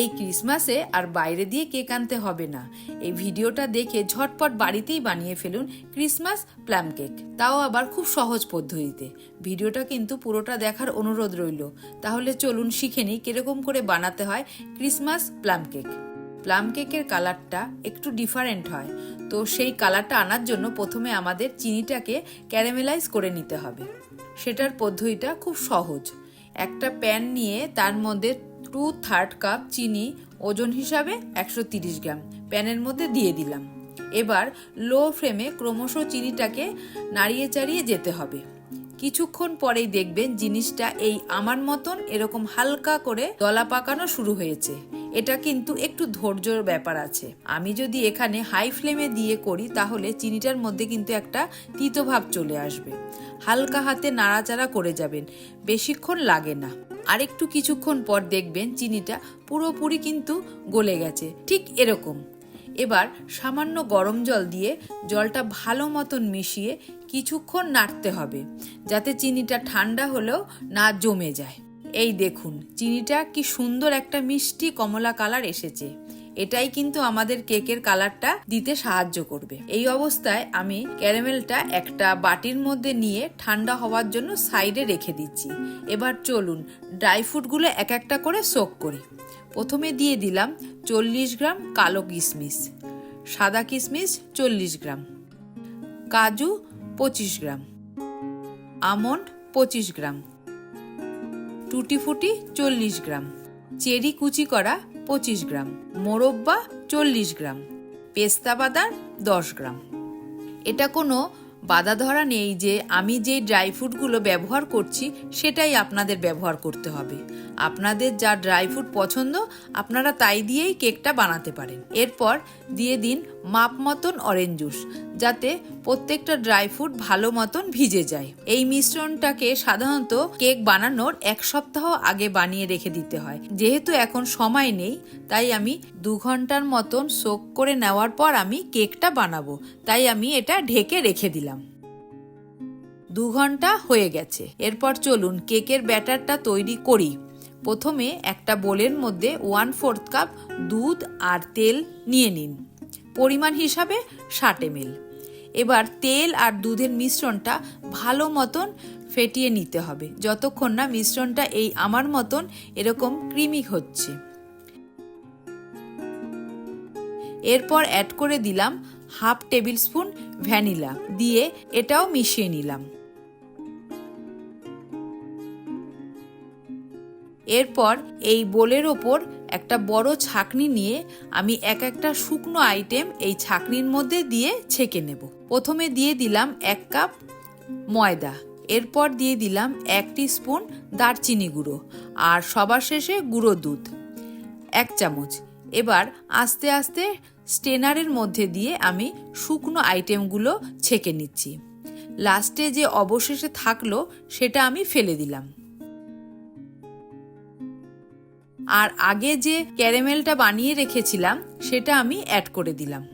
এই ক্রিসমাসে আর বাইরে দিয়ে কেক আনতে হবে না। এই ভিডিওটা দেখে ঝটপট বাড়িতেই বানিয়ে ফেলুন ক্রিসমাস প্লাম কেক। তাও আবার খুব সহজ পদ্ধতিতে। ভিডিওটা কিন্তু পুরোটা দেখার অনুরোধ রইল। তাহলে চলুন শিখে নিই কীরকম করে বানাতে হয় ক্রিসমাস প্লাম কেক। প্লাম কেকের কালারটা একটু ডিফারেন্ট হয়। তো সেই কালারটা আনার জন্য প্রথমে আমাদের চিনিটাকে ক্যারামেলাইজ করে নিতে হবে। সেটার পদ্ধতিটা খুব সহজ। একটা প্যান নিয়ে তার মধ্যে টু থার্ড কাপ চিনি ওজন হিসাবে একশো তিরিশ গ্রাম প্যানের মধ্যে দিয়ে দিলাম। এবার লো ফ্লেমে ক্রমশ চিনিটাকে নাড়িয়ে চাড়িয়ে যেতে হবে। কিছুক্ষণ পরেই দেখবেন জিনিসটা এই আমার মতন এরকম হালকা করে দলা পাকানো শুরু হয়েছে। এটা কিন্তু একটু ধৈর্যর ব্যাপার আছে। আমি যদি এখানে হাই ফ্লেমে দিয়ে করি, তাহলে চিনিটার মধ্যে কিন্তু একটা তিতভাব চলে আসবে। হালকা হাতে নাড়াচাড়া করে যাবেন, বেশিক্ষণ লাগে না। আর একটু কিছুক্ষণ পর দেখবেন চিনিটা পুরোপুরি কিন্তু গলে গেছে, ঠিক এরকম। এবার সামান্য গরম জল দিয়ে জলটা ভালো মতন মিশিয়ে কিছুক্ষণ নাড়তে হবে, যাতে চিনিটা ঠান্ডা হলেও না জমে যায়। এই দেখুন, চিনিটা কি সুন্দর একটা মিষ্টি কমলা কালার এসেছে। এটাই কিন্তু আমাদের কেকের কালারটা দিতে সাহায্য করবে। এই অবস্থায় আমি ক্যারামেলটা একটা বাটির মধ্যে নিয়ে ঠান্ডা হওয়ার জন্য সাইডে রেখে দিচ্ছি। এবার চলুন, ড্রাই ফ্রুটগুলো এক একটা করে সোক করি। প্রথমে দিয়ে দিলাম চল্লিশ গ্রাম কালো কিশমিশ সাদা কিশমিশ চল্লিশ গ্রাম, কাজু পঁচিশ গ্রাম, আমন্ড পঁচিশ গ্রাম টুটি ফুটি চল্লিশ গ্রাম। চেরি কুচি করা পঁচিশ গ্রাম। মোরব্বা চল্লিশ গ্রাম। পেস্তা বাদাম দশ গ্রাম। এটা কোনো বাধা ধরা নেই যে আমি যে ড্রাই ফ্রুটগুলো ব্যবহার করছি, সেটাই আপনাদের ব্যবহার করতে হবে। আপনাদের যা ড্রাই ফ্রুট পছন্দ, আপনারা তাই দিয়েই কেকটা বানাতে পারেন। এরপর দিয়ে দিন মাপ মতন অরেঞ্জ জুস যাতে প্রত্যেকটা ড্রাই ফ্রুট ভালো মতন ভিজে যায়। এই মিশ্রণটাকে সাধারণত কেক বানানোর এক সপ্তাহ আগে বানিয়ে রেখে দিতে হয়। যেহেতু এখন সময় নেই, তাই আমি দু ঘণ্টার মতন সোক করে নেওয়ার পর আমি কেকটা বানাবো। তাই আমি এটা ঢেকে রেখে দিলাম। দু ঘণ্টা হয়ে গেছে। এরপর চলুন কেকের ব্যাটারটা তৈরি করি। প্রথমে একটা বোলের মধ্যে ওয়ান ফোর্থ কাপ দুধ আর তেল নিয়ে নিন। পরিমাণ হিসাবে ষাট এমএল। এবার তেল আর দুধের মিশ্রণটা ভালো মতন ফেটিয়ে নিতে হবে। যতক্ষণ না মিশ্রণটা এই আমার মতন এরকম ক্রিমি হচ্ছে। এরপর অ্যাড করে দিলাম হাফ টেবিল স্পুন ভ্যানিলা। দিয়ে এটাও মিশিয়ে নিলাম। এরপর এই বোলের ওপর একটা বড় ছাকনি নিয়ে আমি এক একটা শুকনো আইটেম এই ছাকনির মধ্যে দিয়ে ছেঁকে নেব। প্রথমে দিয়ে দিলাম এক কাপ ময়দা, এরপর দিয়ে দিলাম এক স্পুন দারচিনি গুঁড়ো আর সবার শেষে গুঁড়ো দুধ, এক চামচ। এবার আস্তে আস্তে স্টেনারের মধ্যে দিয়ে আমি শুকনো আইটেমগুলো ছেঁকে নিচ্ছি। লাস্টে যে অবশেষে থাকল সেটা আমি ফেলে দিলাম। আর আগে যে ক্যারামেলটা বানিয়ে রেখেছিলাম, সেটা আমি অ্যাড করে দিলাম।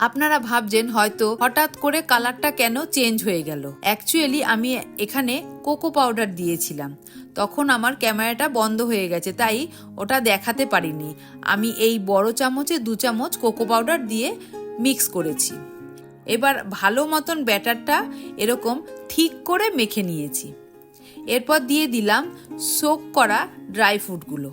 আপনারা ভাবছেন হয়তো হঠাৎ করে কালারটা কেন চেঞ্জ হয়ে গেল। অ্যাকচুয়ালি আমি এখানে কোকো পাউডার দিয়েছিলাম। তখন আমার ক্যামেরাটা বন্ধ হয়ে গেছে, তাই ওটা দেখাতে পারিনি। আমি এই বড় চামচে দু চামচ কোকো পাউডার দিয়ে মিক্স করেছি। এবার ভালো মতন ব্যাটারটা এরকম ঠিক করে মেখে নিয়েছি। এরপর দিয়ে দিলাম সোক করা ড্রাই ফ্রুটগুলো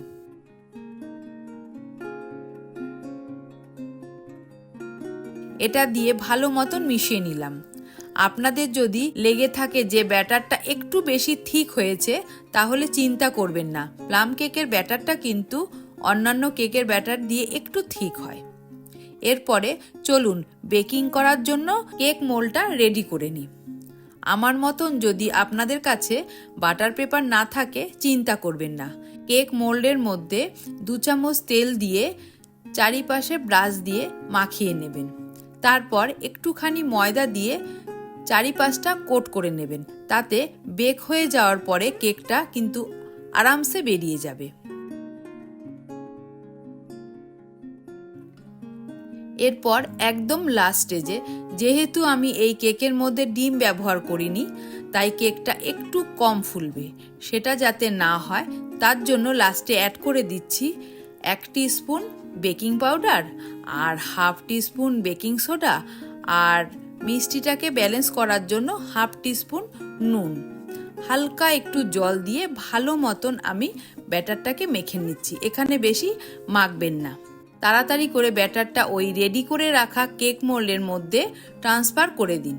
এটা দিয়ে ভালো মতন মিশিয়ে নিলাম। আপনাদের যদি লেগে থাকে যে ব্যাটারটা একটু বেশি ঠিক হয়েছে, তাহলে চিন্তা করবেন না। প্লাম কেকের ব্যাটারটা কিন্তু অন্যান্য কেকের ব্যাটার দিয়ে একটু ঠিক হয়। এরপরে চলুন বেকিং করার জন্য কেক মোলটা রেডি করে নিই। আমার মতন যদি আপনাদের কাছে বাটার পেপার না থাকে, চিন্তা করবেন না। কেক মোল্ডের মধ্যে দু চামচ তেল দিয়ে চারিপাশে ব্রাশ দিয়ে মাখিয়ে নেবেন। তারপর একটুখানি ময়দা দিয়ে চারিপাশটা কোট করে নেবেন। তাতে বেক হয়ে যাওয়ার পরে কেকটা কিন্তু আরামসে বেরিয়ে যাবে। এরপর একদম লাস্ট স্টেজে যেহেতু আমি এই কেকের মধ্যে ডিম ব্যবহার করিনি, তাই কেকটা একটু কম ফুলবে। সেটা যাতে না হয়, তার জন্য লাস্টে অ্যাড করে দিচ্ছি এক স্পুন বেকিং পাউডার আর হাফ স্পুন বেকিং সোডা আর মিষ্টিটাকে ব্যালেন্স করার জন্য হাফ স্পুন নুন। হালকা একটু জল দিয়ে ভালো মতন আমি ব্যাটারটাকে মেখে নিচ্ছি। এখানে বেশি মাখবেন না। তাড়াতাড়ি করে ব্যাটারটা ওই রেডি করে রাখা কেক মোল্ডের মধ্যে ট্রান্সফার করে দিন।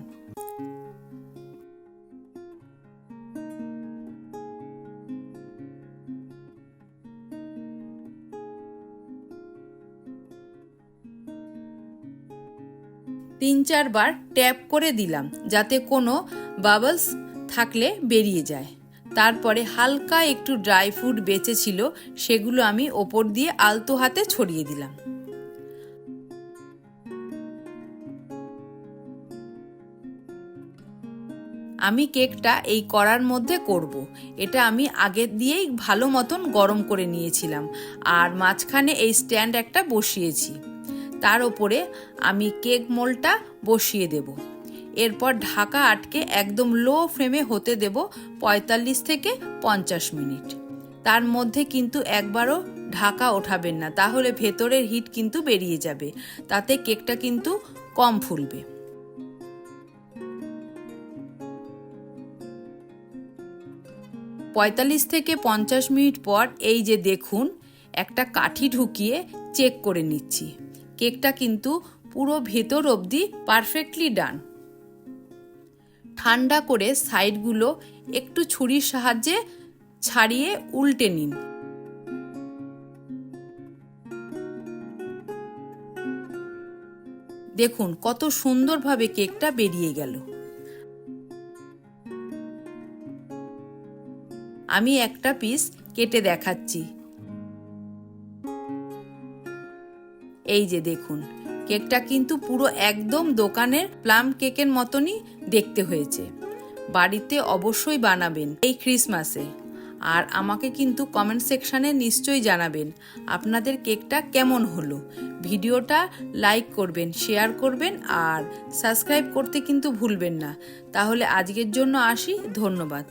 তিন চারবার ট্যাপ করে দিলাম, যাতে কোনো বাবলস থাকলে বেরিয়ে যায়। তারপরে হালকা একটু ড্রাই ফ্রুট বেঁচে ছিল, সেগুলো আমি ওপর দিয়ে আলতো হাতে ছড়িয়ে দিলাম। আমি কেকটা এই করার মধ্যে করব। এটা আমি আগে দিয়েই ভালো মতন গরম করে নিয়েছিলাম, আর মাঝখানে এই স্ট্যান্ড একটা বসিয়েছি। তার ওপরে আমি কেক মোলটা বসিয়ে দেব। এরপর ঢাকা আটকে একদম লো ফ্লেমে হতে দেব পঁয়তাল্লিশ থেকে পঞ্চাশ মিনিট। তার মধ্যে কিন্তু একবারও ঢাকা ওঠাবেন না, তাহলে ভেতরের হিট কিন্তু বেরিয়ে যাবে, তাতে কেকটা কিন্তু কম ফুলবে। পঁয়তাল্লিশ থেকে পঞ্চাশ মিনিট পর এই যে দেখুন, একটা কাঠি ঢুকিয়ে চেক করে নিচ্ছি। কেকটা কিন্তু পুরো ভেতর অবধি পারফেক্টলি ডান। ঠান্ডা করে সাইডগুলো একটু ছুরির সাহায্যে ছাড়িয়ে উল্টে নিন। দেখুন কত সুন্দরভাবে কেকটা বেরিয়ে গেল। আমি একটা পিস কেটে দেখাচ্ছি। এই যে দেখুন কেকটা কিন্তু পুরো একদম দোকানের প্লাম কেকের মতনই দেখতে হয়েছে। বাড়িতে অবশ্যই বানাবেন এই ক্রিসমাসে। আর আমাকে কিন্তু কমেন্ট সেকশানে নিশ্চয়ই জানাবেন আপনাদের কেকটা কেমন হলো। ভিডিওটা লাইক করবেন, শেয়ার করবেন আর সাবস্ক্রাইব করতে কিন্তু ভুলবেন না। তাহলে আজকের জন্য আসি, ধন্যবাদ।